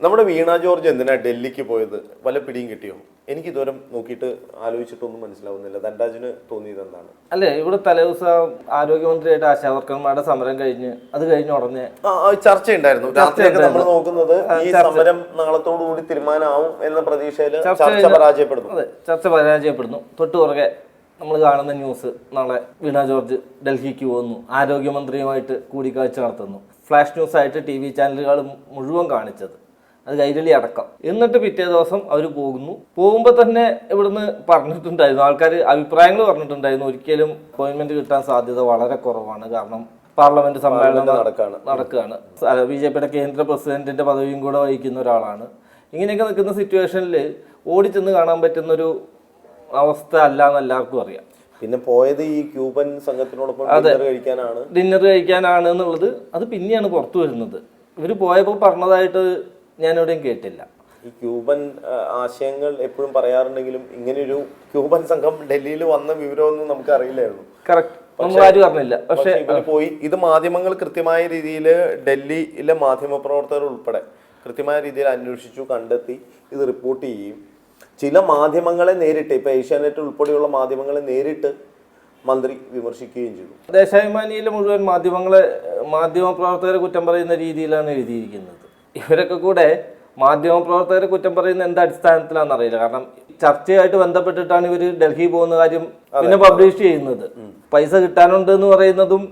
നമ്മുടെ വീണ ജോർജ് എന്തിനാ ഡൽഹിക്ക് പോയത്? വല്ല പിടിയും കിട്ടിയോ? എനിക്ക് ഇതുവരെ നോക്കിയിട്ട് ആലോചിച്ചിട്ടൊന്നും മനസ്സിലാവുന്നില്ല. ധൻരാജിന് തോന്നിയത് എന്താണ്? അല്ലെ ഇവിടെ തലേദിവസം ആരോഗ്യമന്ത്രിയായിട്ട് ആശാവർക്കർമാരുടെ സമരം കഴിഞ്ഞ് അത് കഴിഞ്ഞ ഉടനെ ആ, ഉണ്ടായിരുന്നു രാത്രിയൊക്കെ നമ്മൾ നോക്കുന്നത് ഈ സമരം നാളത്തോടുകൂടി തീരുമാനമാവും എന്ന പ്രതീക്ഷയിൽ ചർച്ച പരാജയപ്പെടുന്നു. അതെ ചർച്ച പരാജയപ്പെടുന്നു. തൊട്ടു പുറകെ നമ്മൾ കാണുന്ന ന്യൂസ് നാളെ വീണ ജോർജ് ഡൽഹിക്ക് പോകുന്നു. ആരോഗ്യമന്ത്രിയുമായിട്ട് കൂടിക്കാഴ്ച നടത്തുന്നു. ഫ്ലാഷ് ന്യൂസ് ആയിട്ട് ടി വി ചാനലുകൾ മുഴുവൻ കാണിച്ചത്. അത് കൈരളി അടക്കം. എന്നിട്ട് പിറ്റേ ദിവസം അവർ പോകുന്നു. പോകുമ്പോൾ തന്നെ ഇവിടുന്ന് പറഞ്ഞിട്ടുണ്ടായിരുന്നു. ആൾക്കാർ അഭിപ്രായങ്ങൾ പറഞ്ഞിട്ടുണ്ടായിരുന്നു. ഒരിക്കലും അപ്പോയിൻമെന്റ് കിട്ടാൻ സാധ്യത വളരെ കുറവാണ്. കാരണം പാർലമെന്റ് സമ്മേളനം നടക്കാണ്. നടക്കുകയാണ് ബി ജെ പിയുടെ കേന്ദ്ര പ്രസിഡന്റിന്റെ പദവിയും കൂടെ വഹിക്കുന്ന ഒരാളാണ്. ഇങ്ങനെയൊക്കെ നിൽക്കുന്ന സിറ്റുവേഷനിൽ ഓടിച്ചെന്ന് കാണാൻ പറ്റുന്നൊരു അവസ്ഥ അല്ല എന്ന് എല്ലാവർക്കും അറിയാം. പിന്നെ പോയത് ഈ ക്യൂബൻ സംഘത്തിനോടൊപ്പം ഡിന്നർ കഴിക്കാനാണ്. ഡിന്നർ കഴിക്കാനാണ് എന്നുള്ളത് അത് പിന്നെയാണ് പുറത്തു വരുന്നത്. ഇവർ പോയപ്പോൾ പറഞ്ഞതായിട്ട് ഞാൻ എവിടെയും കേട്ടില്ല. ഈ ക്യൂബൻ ആശയങ്ങൾ എപ്പോഴും പറയാറുണ്ടെങ്കിലും ഇങ്ങനെയൊരു ക്യൂബൻ സംഘം ഡൽഹിയിൽ വന്ന വിവരമൊന്നും നമുക്ക് അറിയില്ലായിരുന്നു കറക്റ്റ് ആരും പക്ഷെ പോയി. ഇത് മാധ്യമങ്ങൾ കൃത്യമായ രീതിയിൽ ഡൽഹിയിലെ മാധ്യമ പ്രവർത്തകർ ഉൾപ്പെടെ കൃത്യമായ രീതിയിൽ അന്വേഷിച്ചു കണ്ടെത്തി ഇത് റിപ്പോർട്ട് ചെയ്യും ചില മാധ്യമങ്ങളെ നേരിട്ട് ഇപ്പൊ ഏഷ്യാനെറ്റ് ഉൾപ്പെടെയുള്ള മാധ്യമങ്ങളെ നേരിട്ട് മന്ത്രി വിമർശിക്കുകയും ചെയ്തു. ദേശാഭിമാനിയിലെ മുഴുവൻ മാധ്യമങ്ങളെ മാധ്യമ പ്രവർത്തകരെ കുറ്റം പറയുന്ന രീതിയിലാണ് എഴുതിയിരിക്കുന്നത്. ഇവരൊക്കെ കൂടെ മാധ്യമ പ്രവർത്തകരെ കുറ്റം പറയുന്ന എന്ത് അടിസ്ഥാനത്തിലാണെന്ന് അറിയില്ല. കാരണം ചർച്ചയായിട്ട് ബന്ധപ്പെട്ടിട്ടാണ് ഇവർ ഡൽഹി പോകുന്ന കാര്യം പിന്നെ പബ്ലിഷ് ചെയ്യുന്നത്. പൈസ കിട്ടാനുണ്ട് എന്ന് പറയുന്നതും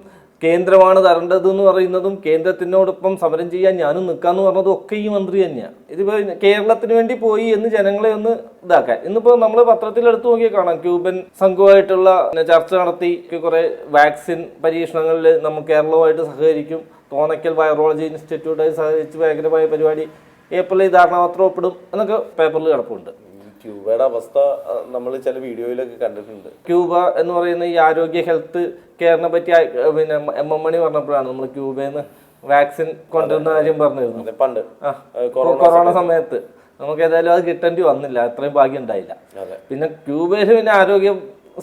കേന്ദ്രമാണ് തരേണ്ടത് എന്ന് പറയുന്നതും കേന്ദ്രത്തിനോടൊപ്പം സമരം ചെയ്യാൻ ഞാനും നിൽക്കാന്ന് പറഞ്ഞതും ഒക്കെ ഈ മന്ത്രി തന്നെയാണ് ഇതിപ്പോ കേരളത്തിന് വേണ്ടി പോയി എന്ന് ജനങ്ങളെ ഒന്ന് ഇതാക്കാൻ. ഇന്നിപ്പോ നമ്മൾ പത്രത്തിൽ എടുത്തു നോക്കിയാൽ കാണാം. ക്യൂബൻ സംഘവുമായിട്ടുള്ള ചർച്ച നടത്തി കുറെ വാക്സിൻ പരീക്ഷണങ്ങളിൽ നമ്മൾ കേരളവുമായിട്ട് സഹകരിക്കും. തോന്നക്കൽ വൈറോളജി ഇൻസ്റ്റിറ്റ്യൂട്ടായി സഹകരിച്ച് ഭയങ്കരമായ പരിപാടി. ഏപ്രിലിൽ ധാരണാപത്രം ഒപ്പിടും. എന്നൊക്കെ പേപ്പറിൽ കിടപ്പുണ്ട്. ക്യൂബയുടെ അവസ്ഥ നമ്മൾ ചില വീഡിയോയിലൊക്കെ കണ്ടിട്ടുണ്ട്. ക്യൂബ എന്ന് പറയുന്ന ഈ ആരോഗ്യ ഹെൽത്ത് കെയറിനെ പറ്റി പിന്നെ എം എം മണി പറഞ്ഞപ്പോഴാണ് നമ്മൾ ക്യൂബയിൽ നിന്ന് വാക്സിൻ കൊണ്ടുവരുന്ന കാര്യം പറഞ്ഞിരുന്നു പണ്ട്. കൊറോണ സമയത്ത്. നമുക്ക് ഏതായാലും അത് കിട്ടേണ്ടി വന്നില്ല അത്രയും ഭാഗ്യം ഉണ്ടായില്ല. പിന്നെ ക്യൂബയിൽ പിന്നെ ആരോഗ്യ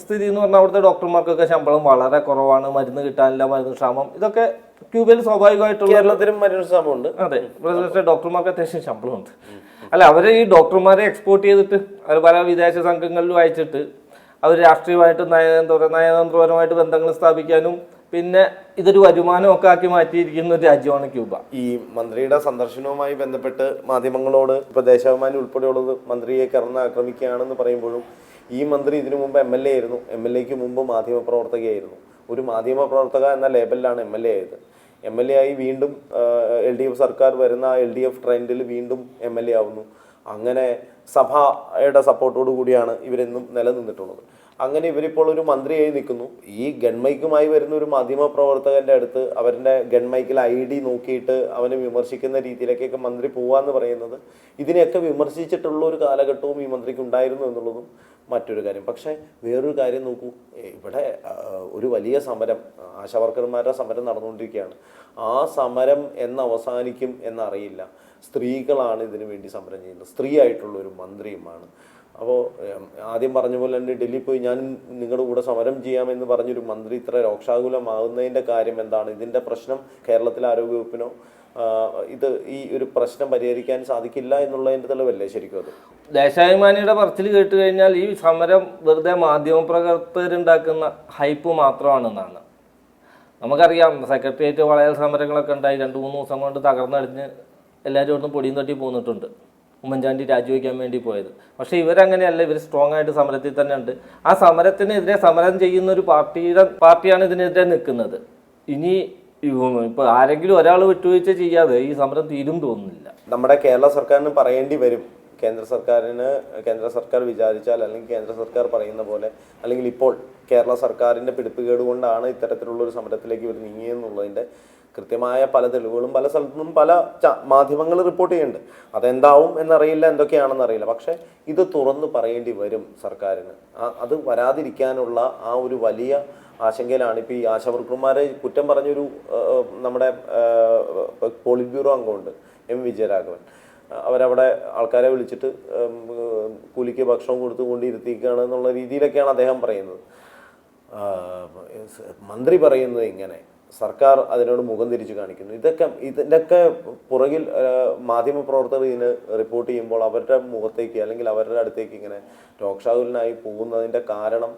സ്ഥിതി എന്ന് പറഞ്ഞാൽ അവിടുത്തെ ഡോക്ടർമാർക്കൊക്കെ ശമ്പളം വളരെ കുറവാണ് മരുന്ന് കിട്ടാനില്ല മരുന്ന് ക്ഷാമം ഇതൊക്കെ ക്യൂബയിൽ സ്വാഭാവികമായിട്ടുള്ള കേരളത്തിലും മരുന്ന് ക്ഷാമം ഉണ്ട് അതെ ഡോക്ടർമാർക്ക് അത്യാവശ്യം ശമ്പളമുണ്ട്. അല്ല അവർ ഈ ഡോക്ടർമാരെ എക്സ്പോർട്ട് ചെയ്തിട്ട് അവർ പല വിദേശ സംഘങ്ങളിലും അയച്ചിട്ട് അവർ രാഷ്ട്രീയമായിട്ട് നയ എന്താ പറയുക നയതന്ത്രപരമായിട്ട് ബന്ധങ്ങൾ സ്ഥാപിക്കാനും പിന്നെ ഇതൊരു വരുമാനമൊക്കെ ആക്കി മാറ്റിയിരിക്കുന്ന ഒരു രാജ്യമാണ് ക്യൂബ. ഈ മന്ത്രിയുടെ സന്ദർശനവുമായി ബന്ധപ്പെട്ട് മാധ്യമങ്ങളോട് ഇപ്പൊ ദേശാഭിമാനി ഉൾപ്പെടെയുള്ളത് മന്ത്രിയെ കറന്ന് ആക്രമിക്കുകയാണെന്ന് പറയുമ്പോഴും ഈ മന്ത്രി ഇതിനു മുമ്പ് എം എൽ എ ആയിരുന്നു. എം എൽ എക്ക് മുമ്പ് മാധ്യമ പ്രവർത്തകയായിരുന്നു ഒരു മാധ്യമ പ്രവർത്തക എന്ന ലേബലിലാണ് എം എൽ എ ആയത്. എം എൽ എ ആയി വീണ്ടും എൽ ഡി എഫ് സർക്കാർ വരുന്ന എൽ ഡി എഫ് ട്രെൻഡിൽ വീണ്ടും എം എൽ എ ആവുന്നു. അങ്ങനെ സഭയുടെ സപ്പോർട്ടോടു കൂടിയാണ് ഇവരെന്നും നിലനിന്നിട്ടുള്ളത്. അങ്ങനെ ഇവരിപ്പോൾ ഒരു മന്ത്രിയായി നിൽക്കുന്നു. ഈ ഗൺമൈക്കുമായി വരുന്ന ഒരു മാധ്യമ പ്രവർത്തകന്റെ അടുത്ത് അവരുടെ ഗൺമൈക്കിൽ ഐ ഡി നോക്കിയിട്ട് അവനെ വിമർശിക്കുന്ന രീതിയിലേക്കൊക്കെ മന്ത്രി പോവാന്ന് പറയുന്നത് ഇതിനെയൊക്കെ വിമർശിച്ചിട്ടുള്ള ഒരു കാലഘട്ടവും ഈ മന്ത്രിക്ക് ഉണ്ടായിരുന്നു എന്നുള്ളതും മറ്റൊരു കാര്യം. പക്ഷേ വേറൊരു കാര്യം നോക്കൂ. ഇവിടെ ഒരു വലിയ സമരം ആശാവർക്കർമാരുടെ സമരം നടന്നുകൊണ്ടിരിക്കുകയാണ്. ആ സമരം എന്ന് അവസാനിക്കും എന്നറിയില്ല. സ്ത്രീകളാണ് ഇതിനു വേണ്ടി സമരം ചെയ്യുന്നത്. സ്ത്രീ ആയിട്ടുള്ള ഒരു മന്ത്രിയുമാണ്. അപ്പോൾ ആദ്യം പറഞ്ഞ പോലെ തന്നെ ഡൽഹി പോയി ഞാൻ നിങ്ങളുടെ കൂടെ സമരം ചെയ്യാമെന്ന് പറഞ്ഞൊരു മന്ത്രി ഇത്ര രോക്ഷാകുലമാകുന്നതിന്റെ കാര്യം എന്താണ്? ഇതിന്റെ പ്രശ്നം കേരളത്തിലെ ആരോഗ്യവകുപ്പിനോ ഇത് ഈ ഒരു പ്രശ്നം പരിഹരിക്കാൻ സാധിക്കില്ല എന്നുള്ളതിന്റെ തെളിവല്ലേ ശരിക്കും അത്? ദേശാഭിമാനിയുടെ പറച്ചിൽ കേട്ട് കഴിഞ്ഞാൽ ഈ സമരം വെറുതെ മാധ്യമ പ്രവർത്തകരുണ്ടാക്കുന്ന ഹൈപ്പ് മാത്രമാണെന്നാണ്. നമുക്കറിയാം സെക്രട്ടേറിയറ്റ് വളയൽ സമരങ്ങളൊക്കെ ഉണ്ടായി. രണ്ട് മൂന്ന് ദിവസം കൊണ്ട് തകർന്നടിഞ്ഞ് എല്ലാവരും ഒന്ന് പൊടിയും തട്ടി പോന്നിട്ടുണ്ട്. ഉമ്മൻചാണ്ടി രാജിവെക്കാൻ വേണ്ടി പോയത്. പക്ഷേ ഇവരങ്ങനെയല്ല ഇവർ സ്ട്രോങ് ആയിട്ട് സമരത്തിൽ തന്നെ ഉണ്ട്. ആ സമരത്തിനെതിരെ സമരം ചെയ്യുന്ന ഒരു പാർട്ടിയുടെ പാർട്ടിയാണ് ഇതിനെതിരെ നിൽക്കുന്നത്. ഇനി ഇപ്പൊ ആരെങ്കിലും ഒരാൾ വിട്ടുവീഴ്ച ചെയ്യാതെ ഈ സമരം തീരും തോന്നുന്നില്ല. നമ്മുടെ കേരള സർക്കാരിന് പറയേണ്ടി വരും. കേന്ദ്ര സർക്കാരിന് കേന്ദ്ര സർക്കാർ വിചാരിച്ചാൽ അല്ലെങ്കിൽ കേന്ദ്ര സർക്കാർ പറയുന്ന പോലെ അല്ലെങ്കിൽ ഇപ്പോൾ കേരള സർക്കാരിന്റെ പിടിപ്പുകേട് കൊണ്ടാണ് ഇത്തരത്തിലുള്ള ഒരു സമരത്തിലേക്ക് ഇവർ നീങ്ങിയെന്നുള്ളതിന്റെ കൃത്യമായ പല തെളിവുകളും പല സ്ഥലത്തു നിന്നും പല മാധ്യമങ്ങൾ റിപ്പോർട്ട് ചെയ്യുന്നുണ്ട്. അതെന്താവും എന്നറിയില്ല എന്തൊക്കെയാണെന്ന് അറിയില്ല. പക്ഷേ ഇത് തുറന്നു പറയേണ്ടി വരും സർക്കാരിന്. അത് വരാതിരിക്കാനുള്ള ആ ഒരു വലിയ ആശങ്കയിലാണ് ഇപ്പോൾ ഈ ആശാവർക്കർമാരെ കുറ്റം പറഞ്ഞൊരു നമ്മുടെ പോളിറ്റ് ബ്യൂറോ അംഗമുണ്ട് എം. വിജയരാഘവൻ. അവരവിടെ ആൾക്കാരെ വിളിച്ചിട്ട് കൂലിക്ക് ഭക്ഷണം കൊടുത്തു കൊണ്ടിരുത്തിക്കുകയാണ് എന്നുള്ള രീതിയിലൊക്കെയാണ് അദ്ദേഹം പറയുന്നത്. മന്ത്രി പറയുന്നത് ഇങ്ങനെ. സർക്കാർ അതിനോട് മുഖം തിരിച്ചു കാണിക്കുന്നു. ഇതൊക്കെ ഇതിന്റെയൊക്കെ പുറകിൽ മാധ്യമ പ്രവർത്തകർ ഇതിന് റിപ്പോർട്ട് ചെയ്യുമ്പോൾ അവരുടെ മുഖത്തേക്ക് അല്ലെങ്കിൽ അവരുടെ അടുത്തേക്ക് ഇങ്ങനെ രോക്ഷാകുലനായി പോകുന്നതിന്റെ കാരണം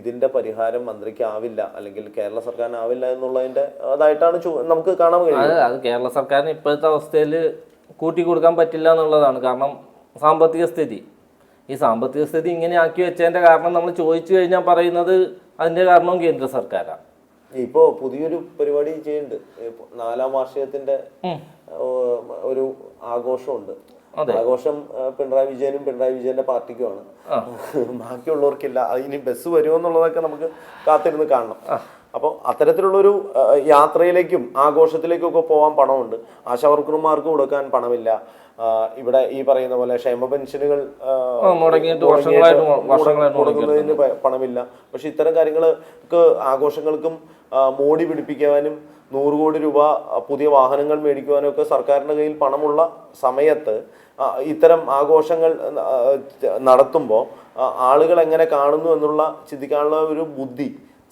ഇതിന്റെ പരിഹാരം മന്ത്രിക്ക് ആവില്ല അല്ലെങ്കിൽ കേരള സർക്കാരിന് ആവില്ല എന്നുള്ളതിന്റെ അതായിട്ടാണ് നമുക്ക് കാണാൻ കഴിയുന്നത്. അത് കേരള സർക്കാരിന് ഇപ്പോഴത്തെ അവസ്ഥയിൽ കൂട്ടി കൊടുക്കാൻ പറ്റില്ല എന്നുള്ളതാണ്. കാരണം സാമ്പത്തിക സ്ഥിതി. ഈ സാമ്പത്തിക സ്ഥിതി ഇങ്ങനെ ആക്കി വെച്ചതിന്റെ കാരണം നമ്മൾ ചോദിച്ചു കഴിഞ്ഞാൽ പറയുന്നത് അതിന്റെ കാരണവും കേന്ദ്ര സർക്കാരാണ്. ഇപ്പോ പുതിയൊരു പരിപാടി ചെയ്യുന്നുണ്ട്. നാലാം വാർഷികത്തിന്റെ ഒരു ആഘോഷമുണ്ട്. ആഘോഷം പിണറായി വിജയനും പിണറായി വിജയന്റെ പാർട്ടിക്കുമാണ്. ബാക്കിയുള്ളവർക്കില്ല. ഇനി ബസ് വരുമോ എന്നുള്ളതൊക്കെ നമുക്ക് കാത്തിരുന്ന് കാണണം. അപ്പോൾ അത്തരത്തിലുള്ളൊരു യാത്രയിലേക്കും ആഘോഷത്തിലേക്കൊക്കെ പോകാൻ പണമുണ്ട്. ആശാവർക്കർമാർക്ക് കൊടുക്കാൻ പണമില്ല. ഇവിടെ ഈ പറയുന്ന പോലെ ക്ഷേമ പെൻഷനുകൾ കൊടുക്കുന്നതിന് മുടങ്ങുന്നതിന് പണമില്ല. പക്ഷെ ഇത്തരം കാര്യങ്ങൾക്ക് ആഘോഷങ്ങൾക്കും മോടി പിടിപ്പിക്കുവാനും നൂറ് കോടി രൂപ പുതിയ വാഹനങ്ങൾ മേടിക്കുവാനും ഒക്കെ സർക്കാരിന്റെ കയ്യിൽ പണമുള്ള സമയത്ത് ഇത്തരം ആഘോഷങ്ങൾ നടത്തുമ്പോൾ ആളുകൾ എങ്ങനെ കാണുന്നു എന്നുള്ള ചിന്തിക്കാനുള്ള ഒരു ബുദ്ധി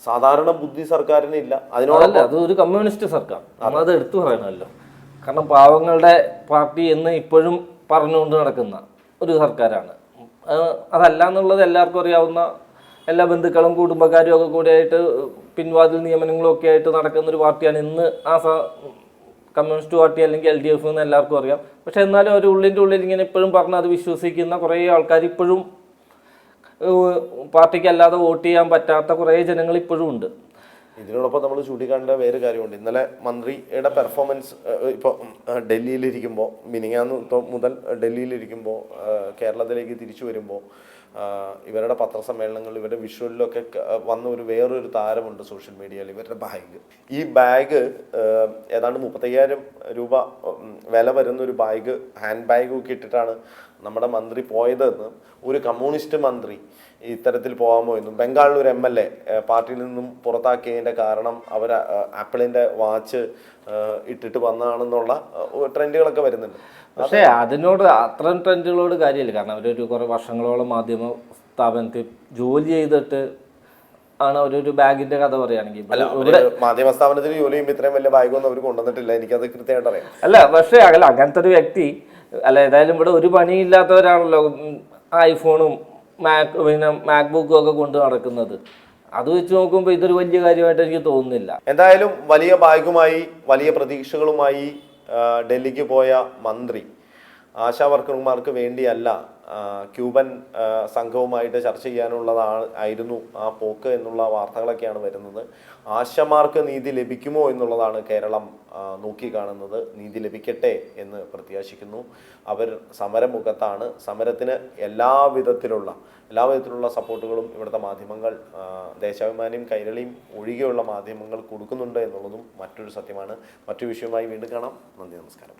സാധാരണ ബുദ്ധി സർക്കാരിന് ഇല്ല. അതിനോടല്ല അത് ഒരു കമ്മ്യൂണിസ്റ്റ് സർക്കാർ. അത് എടുത്തു പറയണമല്ലോ. കാരണം പാവങ്ങളുടെ പാർട്ടി എന്ന് ഇപ്പോഴും പറഞ്ഞുകൊണ്ട് നടക്കുന്ന ഒരു സർക്കാരാണ്. അത് അതല്ല എന്നുള്ളത് എല്ലാവർക്കും അറിയാവുന്ന എല്ലാ ബന്ധുക്കളും കുടുംബക്കാരും ഒക്കെ കൂടിയായിട്ട് പിൻവാതിൽ നിയമനങ്ങളും ഒക്കെ ആയിട്ട് നടക്കുന്ന ഒരു പാർട്ടിയാണ് ഇന്ന് ആ കമ്മ്യൂണിസ്റ്റ് പാർട്ടി അല്ലെങ്കിൽ എൽ ഡി എഫ് എന്ന് എല്ലാവർക്കും അറിയാം. പക്ഷെ എന്നാലും ഒരു ഉള്ളിന്റെ ഉള്ളിൽ ഇങ്ങനെ ഇപ്പോഴും പറഞ്ഞ് അത് വിശ്വസിക്കുന്ന കുറേ ആൾക്കാർ ഇപ്പോഴും പാർട്ടിക്ക് അല്ലാതെ വോട്ട് ചെയ്യാൻ പറ്റാത്ത കുറേ ജനങ്ങൾ ഇപ്പോഴും ഉണ്ട്. ഇതിനോടൊപ്പം നമ്മൾ ചൂണ്ടിക്കാണേണ്ട വേറെ കാര്യമുണ്ട്. ഇന്നലെ മന്ത്രിയുടെ പെർഫോമൻസ് ഇപ്പോൾ ഡൽഹിയിലിരിക്കുമ്പോൾ മിനിങ്ങാന്ന് മുതൽ ഡൽഹിയിലിരിക്കുമ്പോൾ കേരളത്തിലേക്ക് തിരിച്ചു വരുമ്പോൾ ഇവരുടെ പത്രസമ്മേളനങ്ങൾ ഇവരുടെ വിഷ്വലിലൊക്കെ വന്ന ഒരു വേറൊരു താരമുണ്ട് സോഷ്യൽ മീഡിയയിൽ ഇവരുടെ ബാഗ്. ഈ ബാഗ് ഏതാണ്ട് മുപ്പത്തയ്യായിരം രൂപ വില വരുന്ന ഒരു ബാഗ് ഹാൻഡ് ബാഗ് ഒക്കെ ഇട്ടിട്ടാണ് നമ്മുടെ മന്ത്രി പോയതെന്ന് ഒരു കമ്മ്യൂണിസ്റ്റ് മന്ത്രി ഇത്തരത്തിൽ പോകാമോ എന്നും ബംഗാളിൽ ഒരു എം എൽ എ പാർട്ടിയിൽ നിന്നും പുറത്താക്കിയതിന്റെ കാരണം അവർ ആപ്പിളിന്റെ വാച്ച് ഇട്ടിട്ട് വന്നതാണെന്നുള്ള ട്രെൻഡുകളൊക്കെ വരുന്നുണ്ട്. പക്ഷേ അതിനോട് അത്രയും ട്രെൻഡുകളോട് കാര്യമില്ല. കാരണം അവരൊരു കുറേ വർഷങ്ങളോളം മാധ്യമ സ്ഥാപനത്തിൽ ജോലി ചെയ്തിട്ട് ആണ് അവരൊരു ബാഗിന്റെ കഥ പറയുകയാണെങ്കിൽ മാധ്യമ സ്ഥാപനത്തിൽ ജോലി ചെയ്യുമ്പോൾ ഇത്രയും വലിയ ബാഗൊന്നും അവർ കൊണ്ടുവന്നിട്ടില്ല. എനിക്കത് കൃത്യമായിട്ട് അറിയാം. അല്ല പക്ഷേ അല്ല അങ്ങനത്തെ ഒരു വ്യക്തി അല്ല ഏതായാലും ഇവിടെ ഒരു പണിയില്ലാത്തവരാണല്ലോ ഐഫോണും മാക് പിന്നെ മാക്ബുക്കും ഒക്കെ കൊണ്ട് നടക്കുന്നത്. അത് വെച്ച് നോക്കുമ്പോൾ ഇതൊരു വലിയ കാര്യമായിട്ട് എനിക്ക് തോന്നുന്നില്ല. എന്തായാലും വലിയ ബാഗുമായി വലിയ പ്രതീക്ഷകളുമായി ഡൽഹിക്ക് പോയ മന്ത്രി ആശാ വർക്കർമാർക്ക് വേണ്ടിയല്ല ക്യൂബൻ സംഘവുമായിട്ട് ചർച്ച ചെയ്യാനുള്ളതാണ് ആയിരുന്നു ആ പോക്ക് എന്നുള്ള വാർത്തകളൊക്കെയാണ് വരുന്നത്. ആശമാർക്ക് നീതി ലഭിക്കുമോ എന്നുള്ളതാണ് കേരളം നോക്കി നോക്കിക്കാണുന്നത്. നീതി ലഭിക്കട്ടെ എന്ന് പ്രത്യാശിക്കുന്നു. അവർ സമരമുഖത്താണ്. സമരത്തിന് എല്ലാ വിധത്തിലുള്ള എല്ലാ വിധത്തിലുള്ള സപ്പോർട്ടുകളും ഇവിടുത്തെ മാധ്യമങ്ങൾ ദേശാഭിമാനിയും കൈരളിയും ഒഴികെയുള്ള മാധ്യമങ്ങൾ കൊടുക്കുന്നുണ്ട് എന്നുള്ളതും മറ്റൊരു സത്യമാണ്. മറ്റു വിഷയവുമായി വീണ്ടും കാണാം. നന്ദി നമസ്കാരം.